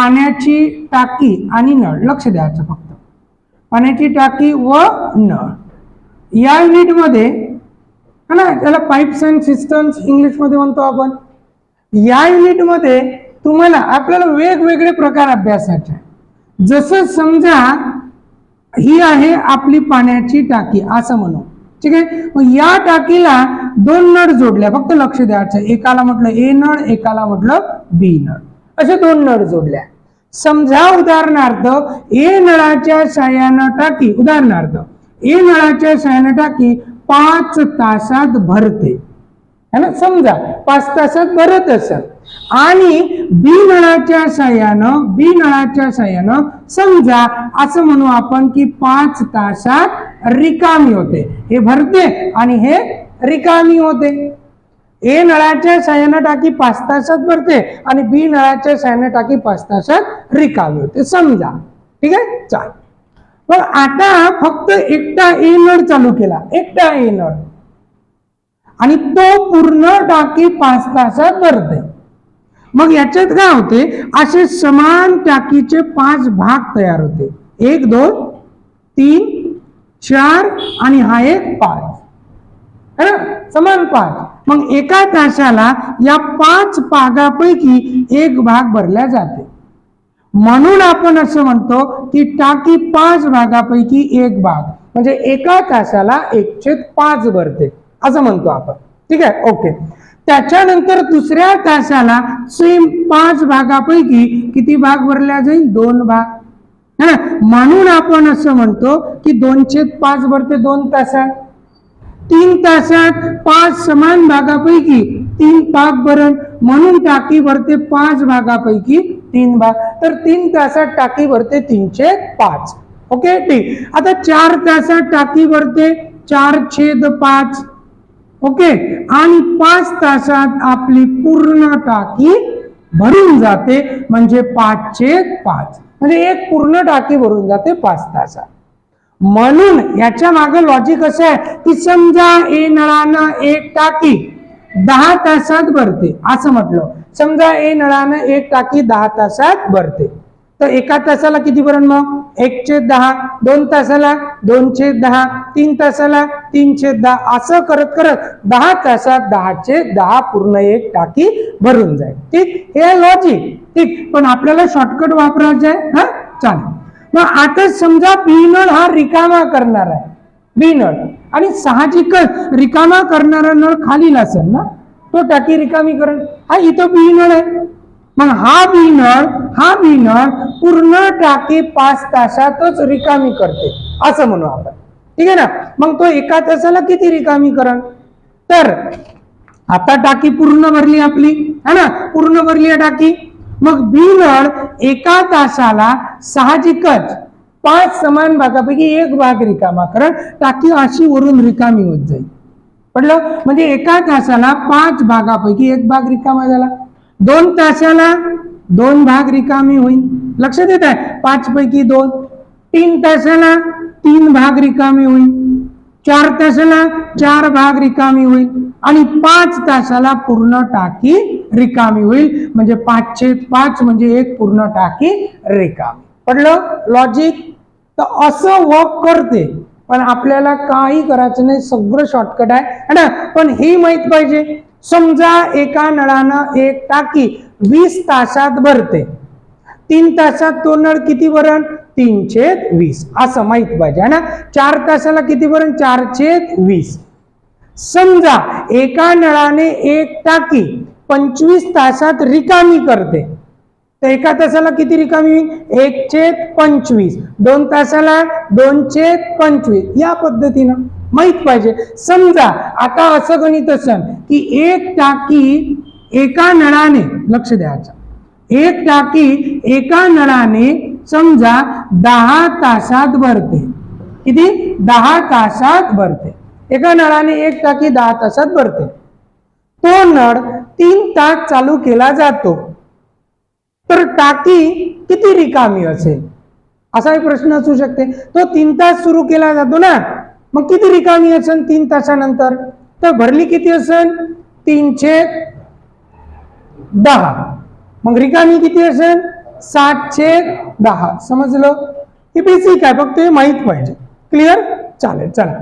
पाण्याची टाकी आणि नळ. लक्ष द्यायचं फक्त. पाण्याची टाकी व नळ. या युनिटमध्ये है ना त्याला पाईप्स अँड सिस्टम्स इंग्लिशमध्ये म्हणतो आपण. या युनिटमध्ये तुम्हाला आपल्याला वेगवेगळे प्रकार अभ्यासाचे जसं समजा ही आहे आपली पाण्याची टाकी असं म्हणू. ठीक आहे? मग या टाकीला दोन नळ जोडल्या फक्त लक्ष द्यायचं. एकाला म्हटलं ए नळ एकाला म्हटलं बी नळ. असे दोन नळ जोडल्या. समजा उदाहरणार्थ ए नळाच्या सहाय्यानं टाकी उदाहरणार्थ ए नळाच्या सहाय्यानं टाकी पाच तासात भरते. है ना? समजा पाच तासात भरत असत आणि बी नळाच्या सहाय्यानं बी नळाच्या सहाय्यानं समजा असं म्हणू आपण की पाच तासात रिकामी होते. हे भरते आणि हे रिकामी होते. ए नळाच्या सहाय्यानं टाकी पाच तासात भरते आणि बी नळाच्या सहाय्यानं टाकी पाच तासात रिकामी होते. समजा. ठीक आहे? चाल. मग आता फक्त एकटा ए नळ चालू केला. एकटा ए नळ. आणि तो पूर्ण टाकी पाच तासात भरते. मग याच्यात काय होते? असे समान टाकीचे पाच भाग तयार होते. एक दोन तीन चार आणि हा एक पाच. समान पाच मग एका तासाला या पाच भागापैकी एक भाग भरला जाते. म्हणून आपण असं म्हणतो की टाकी पाच भागापैकी एक भाग. म्हणजे एका तासाला एकशे पाच भरते. असं म्हणतो आपण. ठीक आहे? ओके. त्याच्यानंतर दुसऱ्या तासाला सेम पाच भागापैकी किती भाग भरल्या जाईल? दोन भाग. है ना? म्हणून आपण असं म्हणतो की दोनशे पाच भरते दोन तासात. तीन तासात पाच समान भागापैकी तीन भाग भरण. म्हणून टाकी भरते पाच भागापैकी तीन भाग. तर तीन तासात टाकी भरते तीनशे पाच. ओके? ठीक. आता चार तासात टाकी भरते चार छेद पाच. ओके? आणि पाच तासात आपली पूर्ण टाकी भरून जाते. म्हणजे पाच छेद पाच. म्हणजे एक पूर्ण टाकी भरून जाते पाच तासात. म्हणून याच्या मागे लॉजिक असं आहे की समजा ए नळानं एक टाकी दहा तासात भरते असं म्हटलं. समजा ए नळानं एक टाकी दहा तासात भरते. तर एका तासाला किती भरण मग? एकशे दहा. दोन तासाला? दोनशे दहा. तीन तासाला? तीनशे दहा. असं करत करत दहा तासात दहाचे दहा पूर्ण एक टाकी भरून जाईल. ठीक? हे लॉजिक ठीक? पण आपल्याला शॉर्टकट वापरायचं आहे? हा? चालेल. मग आता समजा बी नळ हा रिकामा करणार आहे. बी नळ आणि साहजिकच रिकामा करणारा नळ खालील असेल ना तो टाकी रिकामी करण हा इथं बी नळ आहे. मग हा बी नळ हा बी नळ पूर्ण टाकी पाच तासातच रिकामी करते. असं म्हणू आपण. ठीक आहे ना? मग तो एका तासाला किती रिकामी करण? तर आता टाकी पूर्ण भरली आपली. है ना? पूर्ण भरली आहे टाकी. मग बी नळ एका तासाला साहजिकच पाच समान भागापैकी एक भाग रिकामा कारण टाकी अशी वरून रिकामी होत जाईल. पडलं? म्हणजे एका तासाला पाच भागापैकी एक भाग रिकामा झाला. दोन तासाला दोन भाग रिकामी होईल. लक्षात येत आहे? पाच पैकी दोन. तीन तासाला तीन भाग रिकामी होईल. चार तासाला चार भाग रिकामी होईल आणि पाच तासाला पूर्ण टाकी रिकामी होईल. म्हणजे पाचशे पाच म्हणजे एक पूर्ण टाकी रिकामी. पडलं? लॉजिक तर असं वर्क करते. पण आपल्याला काही करायचं नाही. सगळं शॉर्टकट आहे. है ना? पण हे माहीत पाहिजे. समजा एका नळानं एक टाकी वीस तासात भरते. तीन तासात तो नळ किती भरण? तीनशे वीस. असं माहीत पाहिजे ना? चार तासाला किती भरण चारशे वीस. समजा एका नळाने एक टाकी पंचवीस तासात रिकामी करते. तर एका तासाला किती रिकामी होईल? एकशे पंचवीस. दोन तासाला दोनशे पंचवीस. या पद्धतीनं माहीत पाहिजे. समजा आता असं गणित असेल की एक टाकी एका नळाने लक्ष द्यायचं. एक टाकी एका नळाने समजा दहा तासात भरते. किती? दहा तासात भरते. एका नळाने एक टाकी दहा तासात भरते. तो नळ तीन तास चालू केला जातो. तर टाकी किती रिकामी असेल? असा एक प्रश्न असू शकते. तो तीन तास सुरू केला जातो ना. मग किती रिकामी असेल तीन तासानंतर? तर भरली किती असेल? तीनशे दहा. मग रिकामी किती असेल? सातशे दहा. समजलं? हे बेसिक आहे फक्त हे माहीत पाहिजे. क्लिअर चालेल चला.